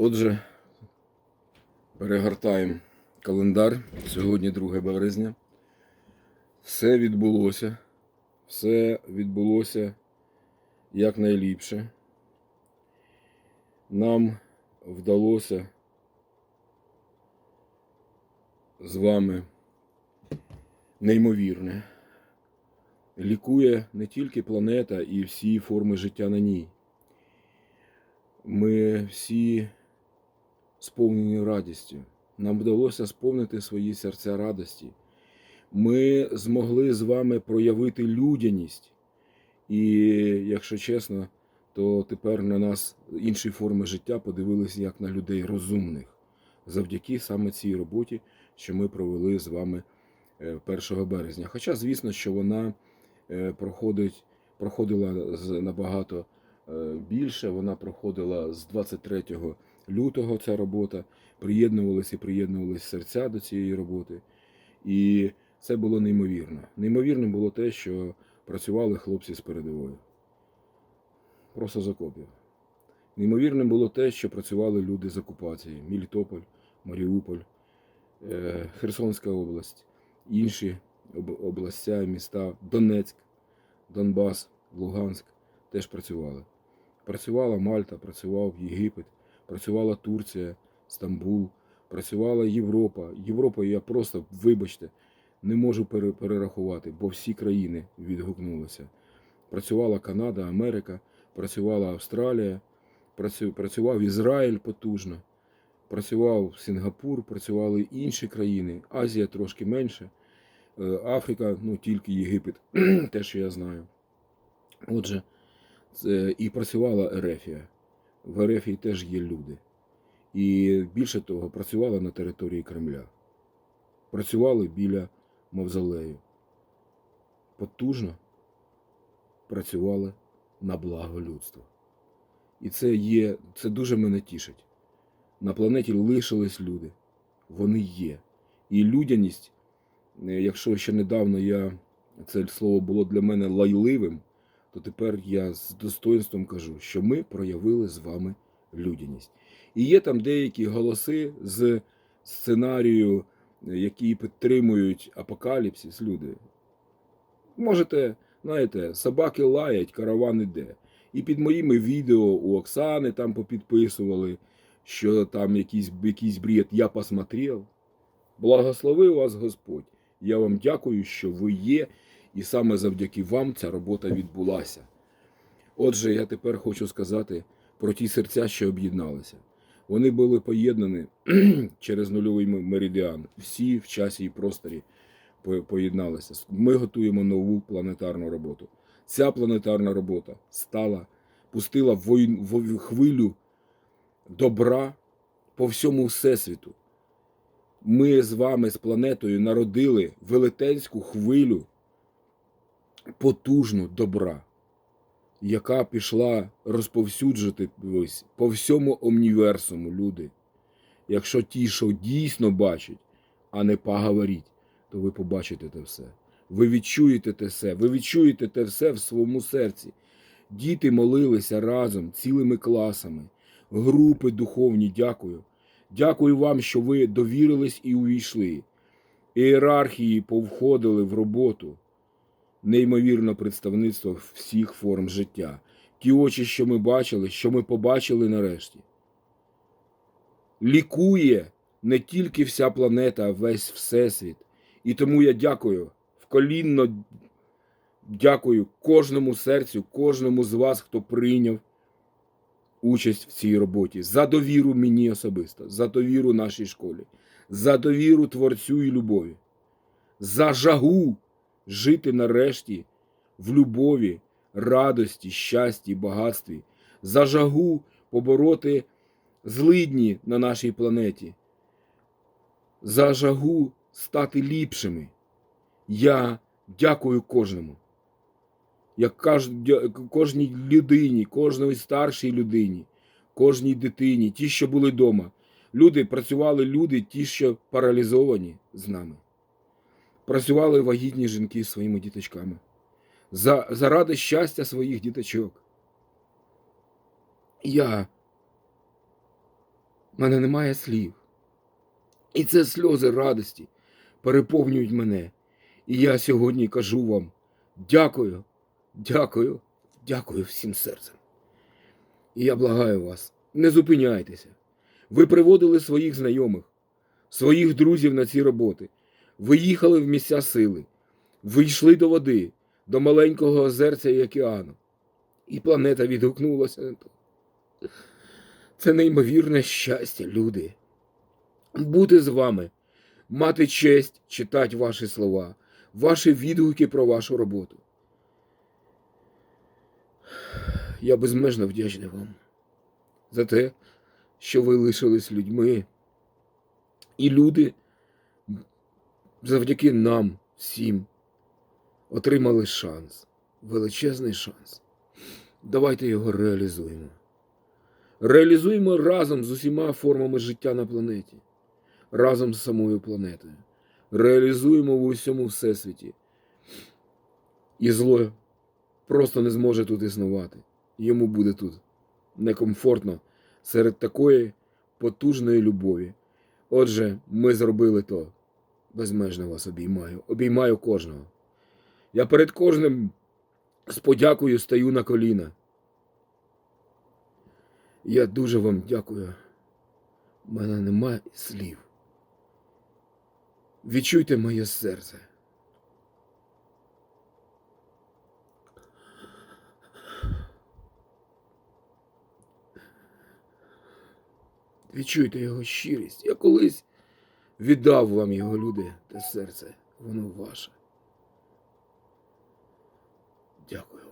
Отже, перегортаємо календар. Сьогодні 2 березня. Все відбулося. Все відбулося якнайліпше. Нам вдалося з вами неймовірне. Лікує не тільки планета і всі форми життя на ній. Ми всі сповнені радістю. Нам вдалося сповнити свої серця радості. Ми змогли з вами проявити людяність. І, якщо чесно, то тепер на нас інші форми життя подивилися як на людей розумних завдяки саме цій роботі, що ми провели з вами е, 1 березня. Хоча, звісно, що вона е, проходить, проходила набагато е, більше. Вона проходила з 23 лютого ця робота. Приєднувалися і приєднувалися серця до цієї роботи. І це було неймовірно. Неймовірним було те, що працювали хлопці з передової. Просто з окопів. Неймовірним було те, що працювали люди з окупації: Мілітополь, Маріуполь, е, Херсонська область, інші об- областя і міста, Донецьк, Донбас, Луганськ теж працювали. Працювала Мальта, працював Єгипет, працювала Турція, Стамбул, працювала Європа. Європа я просто, вибачте, не можу перерахувати, бо всі країни відгукнулися. Працювала Канада, Америка, працювала Австралія, працював Ізраїль потужно, працював Сінгапур, працювали інші країни, Азія трошки менше, е, Африка, ну тільки Єгипет, те, що я знаю. Отже, це, і працювала Ерефія. В Ерефії теж є люди. І більше того, працювала на території Кремля. Працювали біля мавзолею. Потужно працювали на благо людства. І це є, це дуже мене тішить. На планеті лишились люди. Вони є. І людяність, е, якщо ще недавно я, це слово було для мене лайливим, то тепер я з достоинством кажу, що ми проявили з вами людяність. І є там деякі голоси з сценарію, які підтримують апокаліпсис, люди. Можете, знаєте, собаки лаять, караван іде. І під моїми відео у Оксани там попідписували, що там якийсь, якийсь бред я посмотрел. Благословив вас Господь. Я вам дякую, що ви є, і саме завдяки вам ця робота відбулася. Отже, я тепер хочу сказати про ті серця, що об'єдналися. Вони були поєднані через нульовий меридіан. Всі в часі і просторі поєдналися. Ми готуємо нову планетарну роботу. Ця планетарна робота стала, пустила войн, в хвилю добра по всьому всесвіту. Ми з вами з планетою народили велетенську хвилю потужну добра, яка пішла розповсюджувати ось по всьому універсуму люди. Якщо ті, що дійсно бачать, а не поговоріть, то ви побачите те все. Ви відчуєте те все, ви відчуєте те все в своєму серці. Діти молилися разом, цілими класами, групи духовні, дякую. Дякую вам, що ви довірились і увійшли. Ієрархії повходили в роботу. Неймовірне представництво всіх форм життя. Ті очі, що ми бачили, що ми побачили нарешті. Лікує не тільки вся планета, а весь всесвіт. І тому я дякую, вколінно дякую кожному серцю, кожному з вас, хто прийняв участь в цій роботі, за довіру мені особисто, за довіру нашій школі, за довіру Творцю і любові, за жагу жити нарешті в любові, радості, щасті, багатстві, за жагу побороти злидні на нашій планеті, за жагу стати ліпшими. Я дякую кожному. Я кожній людині, кожній старшій людині, кожній дитині, ті, що були вдома. Люди працювали люди, ті, що паралізовані з нами. Працювали вагітні жінки з своїми діточками. За, заради щастя своїх діточок. Я У мене немає слів. І це сльози радості переповнюють мене. І я сьогодні кажу вам дякую, дякую, дякую всім серцем. І я благаю вас, не зупиняйтеся. Ви приводили своїх знайомих, своїх друзів на ці роботи. Ви їхали в місця сили, ви йшли до води, до маленького озерця і океану. І планета відгукнулася. Це неймовірне щастя, люди. Бути з вами, мати честь читати ваші слова, ваші відгуки про вашу роботу. Я безмежно вдячний вам за те, що ви лишились людьми. І люди завдяки нам всім отримали шанс, величезний шанс. Давайте його реалізуємо. Реалізуємо разом з усіма формами життя на планеті, разом з самою планетою. Реалізуємо в усьому всесвіті. І зло просто не зможе тут існувати. Йому буде тут некомфортно серед такої потужної любові. Отже, ми зробили то. Безмежно вас обіймаю. Обіймаю кожного. Я перед кожним з подякою стаю на коліна. Я дуже вам дякую. У мене немає слів. Відчуйте моє серце. Відчуйте його щирість. Я колись віддав вам його люди те серце. Воно ваше. Дякую.